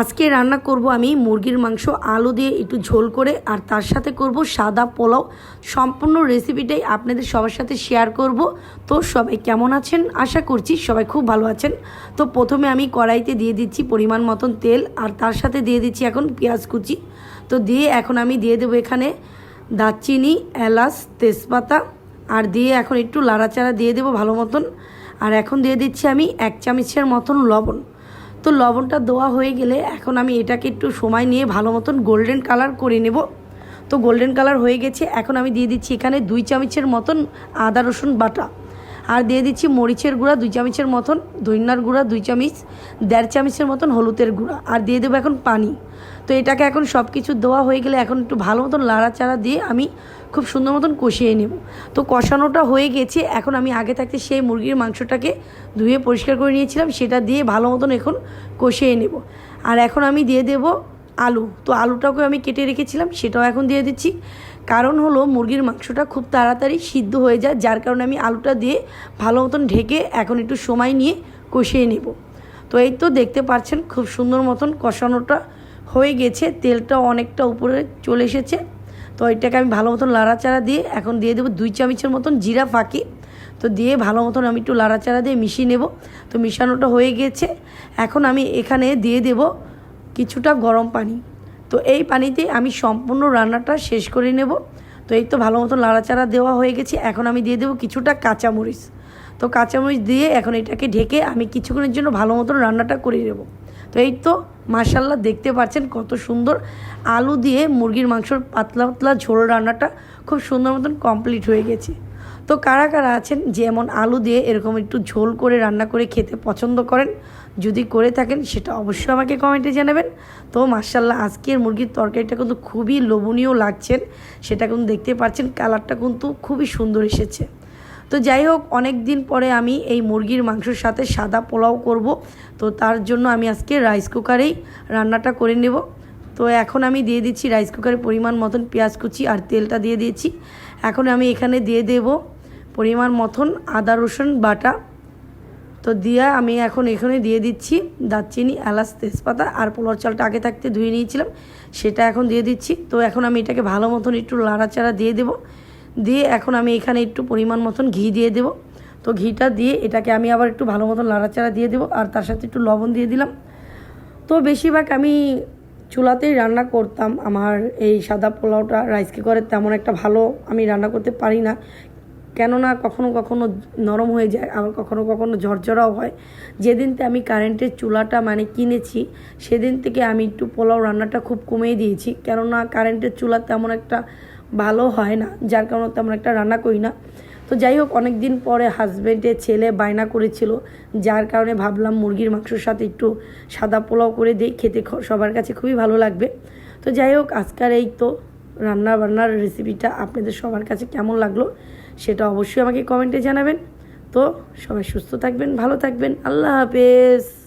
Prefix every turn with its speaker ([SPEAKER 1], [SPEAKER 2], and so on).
[SPEAKER 1] আজকে রান্না করব আমি মুরগির মাংস, আলু দিয়ে একটু ঝোল করে, আর তার সাথে করব সাদা পোলাও। সম্পূর্ণ রেসিপিটাই আপনাদের সবার সাথে শেয়ার করব। তো সবাই কেমন আছেন? আশা করছি সবাই খুব ভালো আছেন। তো প্রথমে আমি কড়াইতে দিয়ে দিচ্ছি পরিমাণ মতন তেল, আর তার সাথে দিয়ে দিচ্ছি এখন পেঁয়াজ কুচি। তো দিয়ে এখন আমি দিয়ে দেবো এখানে দারচিনি, এলাচ, তেজপাতা, আর দিয়ে এখন একটু লাড়াচাড়া দিয়ে দেবো ভালো মতন। আর এখন দিয়ে দিচ্ছি আমি এক চামচের মতন লবণ। তো লবণটা দেওয়া হয়ে গেলে এখন আমি এটাকে একটু সময় নিয়ে ভালো মতন গোল্ডেন কালার করে নেব। তো গোল্ডেন কালার হয়ে গেছে, এখন আমি দিয়ে দিচ্ছি এখানে দুই চামচের মতন আদা রসুন বাটা। আর দিয়ে দিচ্ছি মরিচের গুঁড়া, দুই চামচের মতন ধইনার গুঁড়া, দুই চামচ, দেড় চামচের মতন হলুদের গুঁড়া আর দিয়ে দেবো এখন পানি। তো এটাকে এখন সব কিছু দেওয়া হয়ে গেলে এখন একটু ভালো মতন লাড়াচাড়া দিয়ে আমি খুব সুন্দর মতন কষিয়ে নেব। তো কষানোটা হয়ে গেছে, এখন আমি আগে থাকতে সেই মুরগির মাংসটাকে ধুয়ে পরিষ্কার করে নিয়েছিলাম, সেটা দিয়ে ভালো মতন এখন কষিয়ে নেব। আর এখন আমি দিয়ে দেব আলু, তো আলুটাকে আমি কেটে রেখেছিলাম, সেটাও এখন দিয়ে দিচ্ছি। কারণ হলো মুরগির মাংসটা খুব তাড়াতাড়ি সিদ্ধ হয়ে যায়, যার কারণে আমি আলুটা দিয়ে ভালো মতন ঢেকে এখন একটু সময় নিয়ে কষিয়ে নেব। তো এই তো দেখতে পাচ্ছেন খুব সুন্দর মতন কষানোটা হয়ে গেছে, তেলটা অনেকটা উপরে চলে এসেছে। তো এটাকে আমি ভালো মতন লাড়াচাড়া দিয়ে এখন দিয়ে দেবো দুই চামচের মতন জিরা ফাঁকি। তো দিয়ে ভালো মতন আমি একটু লাড়াচাড়া দিয়ে মিশিয়ে নেব। তো মিশানোটা হয়ে গেছে। এখন আমি এখানে দিয়ে দেব কিছুটা গরম পানি। তো এই পানিতে আমি সম্পূর্ণ রান্নাটা শেষ করে নেব। তো এই তো ভালো মতো লাড়াচাড়া দেওয়া হয়ে গেছে। এখন আমি দিয়ে দেবো কিছুটা কাঁচামরিচ। তো কাঁচামরিচ দিয়ে এখন এটাকে ঢেকে আমি কিছুক্ষণের জন্য ভালো মতন রান্নাটা করে নেব। তো এই তো মার্শাল্লাহ দেখতে পাচ্ছেন কত সুন্দর আলু দিয়ে মুরগির মাংসর পাতলা পাতলা ঝোল রান্নাটা খুব সুন্দর মতন কমপ্লিট হয়ে গেছে। তো কারা কারা আছেন যেমন আলু দিয়ে এরকম একটু ঝোল করে রান্না করে খেতে পছন্দ করেন, যদি করে থাকেন সেটা অবশ্যই আমাকে কমেন্টে জানাবেন। তো মার্শাল্লাহ আজকের মুরগির তরকারিটা কিন্তু খুবই লোভনীয় লাগছেন, সেটা কিন্তু দেখতে পাচ্ছেন কালারটা কিন্তু খুবই সুন্দর এসেছে। তো যাই হোক অনেক দিন পরে আমি এই মুরগির মাংসের সাথে সাদা পোলাও করব। তো তার জন্য আমি আজকে রাইস কুকারেই রান্নাটা করে নেব। তো এখন আমি দিয়ে দিচ্ছি রাইস কুকারে পরিমাণ মতন পেঁয়াজ কুচি আর তেলটা দিয়ে দিয়েছি। এখন আমি এখানে দিয়ে দেব পরিমাণ মতন আদা, রসুন, বাটা। তো দিয়া আমি এখন এখানে দিয়ে দিচ্ছি দারচিনি, এলাচ, তেজপাতা আর পোলার চালটা আগে থাকতে ধুয়ে নিয়েছিলাম, সেটা এখন দিয়ে দিচ্ছি। তো এখন আমি এটাকে ভালো মতন একটু লাড়াচাড়া দিয়ে দেবো। দিয়ে এখন আমি এখানে একটু পরিমাণ মতন ঘি দিয়ে দেবো। তো ঘিটা দিয়ে এটাকে আমি আবার একটু ভালো মতন লাড়াচাড়া দিয়ে দেবো আর তার সাথে একটু লবণ দিয়ে দিলাম। তো বেশিরভাগ আমি চুলাতেই রান্না করতাম। আমার এই সাদা পোলাওটা রাইস কুকারে তেমন একটা ভালো আমি রান্না করতে পারি না। কেননা কখনো কখনো নরম হয়ে যায়, আবার কখনো কখনো ঝরঝরাও হয়। যেদিনতে আমি কারেন্টের চুলাটা মানে কিনেছি, সেদিন থেকে আমি একটু পোলাও রান্নাটা খুব কমিয়ে দিয়েছি। কেননা কারেন্টের চুলা তেমন একটা ভালো হয় না, যার কারণে তেমন একটা রান্না করি না। তো যাই হোক অনেক দিন পরে হাজব্যান্ডের ছেলে বায়না করেছিল, যার কারণে ভাবলাম মুরগির মাংসর সাথে একটু সাদা পোলাও করে দিই, খেতে সবার কাছে খুবই ভালো লাগবে। তো যাই হোক, আজকের এই তো রান্না বান্নার রেসিপিটা আপনাদের সবার কাছে কেমন লাগল, সেটা অবশ্যই আমাকে কমেন্টে জানাবেন। তো সবাই সুস্থ থাকবেন, ভালো থাকবেন, আল্লাহ হাফেজ।